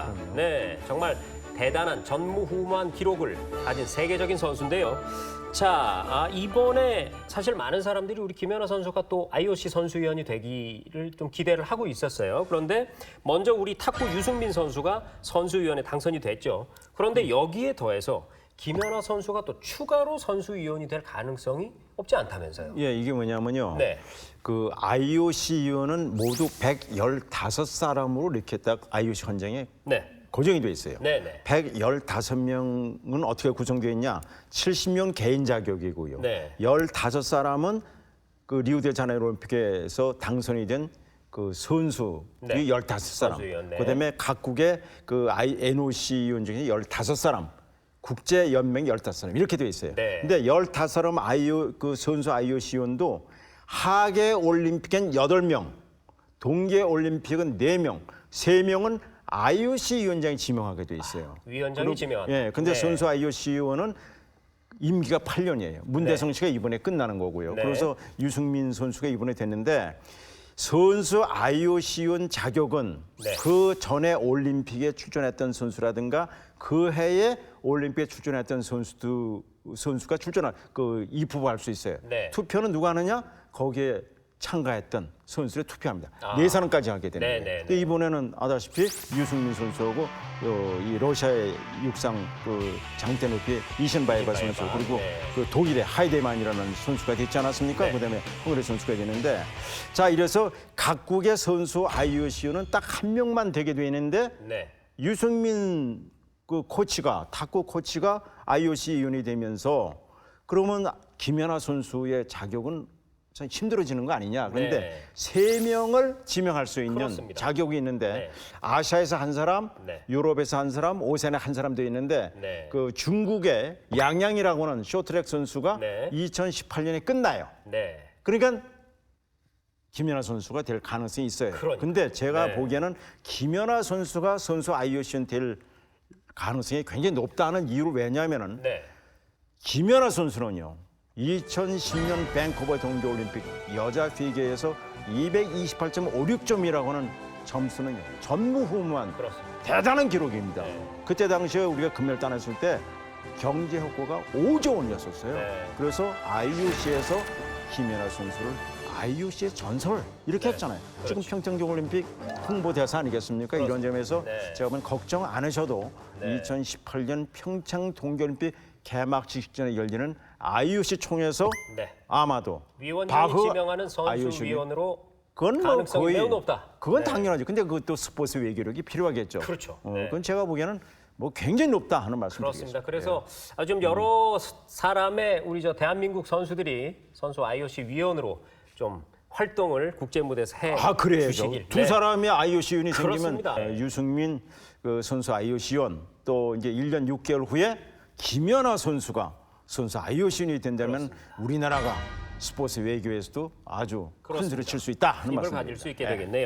않습니까? 네, 정말 대단한 전무후무한 기록을 가진 세계적인 선수인데요. 자, 아, 이번에 사실 많은 사람들이 우리 김연아 선수가 또 IOC 선수위원이 되기를 좀 기대를 하고 있었어요. 그런데 먼저 우리 탁구 유승민 선수가 선수위원에 당선이 됐죠. 그런데 여기에 더해서 김연아 선수가 또 추가로 선수위원이 될 가능성이 없지 않다면서요. 예, 이게 뭐냐면요. 네. 그 IOC 위원은 모두 115사람으로 이렇게 딱 IOC 헌장에 네. 고정이 돼 있어요. 네, 네. 115명은 어떻게 구성되어 있냐? 70명 개인 자격이고요. 네. 15사람은 그 리우데자네이루 올림픽에서 당선이 된 그 선수 네. 이 15사람. 선수위원, 네. 그다음에 각국의 그 I- NOC 위원 중에 15사람. 국제 연맹 15사람 이렇게 되어 있어요. 네. 근데 15사람 아이오 그 선수 IOC 위원도 하계 올림픽엔 8명, 동계 올림픽은 4명, 3명은 IOC 위원장이 지명하게 돼 있어요. 위원장이 지명한. 예, 근데 네. 선수 IOC 위원은 임기가 8년이에요. 문대성 씨가 이번에 끝나는 거고요. 네. 그래서 유승민 선수가 이번에 됐는데 선수 IOC 위원 자격은 네. 그 전에 올림픽에 출전했던 선수라든가 그 해에 올림픽에 출전했던 선수도 선수가 출전할 그 입후보할 수 있어요. 네. 투표는 누가 하느냐? 거기에 참가했던 선수를 투표합니다. 아. 예산까지 하게 되는 네, 거예요. 네, 근데 네. 이번에는 아다시피 유승민 선수하고 어, 이 러시아의 육상 그 장대 높이 이신바에바 선수 이신바에바, 그리고 네. 그 독일의 하이데만이라는 선수가 됐지 않았습니까? 네. 그다음에 헝가리 선수가 되는데 자 이래서 각국의 선수 IOC는 딱 한 명만 되게 돼 있는데 네. 유승민 그 코치가 탁구 코치가 IOC 위원이 되면서 그러면 김연아 선수의 자격은 참 힘들어지는 거 아니냐. 그런데 네. 세 명을 지명할 수 있는 그렇습니다. 자격이 있는데 네. 아시아에서 한 사람, 네. 유럽에서 한 사람, 오세안에 한 사람 돼 있는데 네. 그 중국의 양양이라고 하는 쇼트랙 선수가 네. 2018년에 끝나요. 네. 그러니까 김연아 선수가 될 가능성이 있어요. 그러니까. 근데 제가 네. 보기에는 김연아 선수가 선수 IOC는 될 가능성이 굉장히 높다는 이유를 왜냐하면은 네. 김연아 선수는요. 2010년 밴쿠버 동계올림픽 여자 피겨에서 228.56점이라고 하는 점수는요. 전무후무한 그렇습니다. 대단한 기록입니다. 네. 그때 당시에 우리가 금메달 따냈을 때 경제 효과가 5조 원이었었어요. 네. 그래서 IOC에서 김연아 선수를 IOC의 전설 이렇게 네. 했잖아요. 그렇죠. 지금 평창 동올림픽 홍보 대사 아니겠습니까? 이런 점에서 네. 제가 보면 걱정 안 하셔도 네. 2018년 평창 동계올림픽 개막식 직전에 열리는 IOC 총에서 네. 아마도 위원장이 바흐 지명하는 선수 IOC 위원으로 그건 뭐 가능성이 거의 매우 높다. 그건 네. 당연하죠. 근데 그것도 스포츠 외교력이 필요하겠죠. 그렇죠. 어, 네. 그건 제가 보기에는 뭐 굉장히 높다 하는 그렇습니다. 말씀드리겠습니다. 그래서 아, 좀 여러 사람의 우리 저 대한민국 선수들이 선수 IOC 위원으로 좀 활동을 국제 무대에서 해 아 그래요. 주시길. 두 네. 사람의 IOC 위원이 그렇습니다. 생기면 어, 유승민 그 선수 IOC 위원 또 이제 1년 6개월 후에 김연아 선수가 선수 IOC 위원이 된다면 우리나라가 스포츠 외교에서도 아주 큰 소리 칠수 있다 하는 힘을 말씀입니다. 가질 수 있게 되겠네요.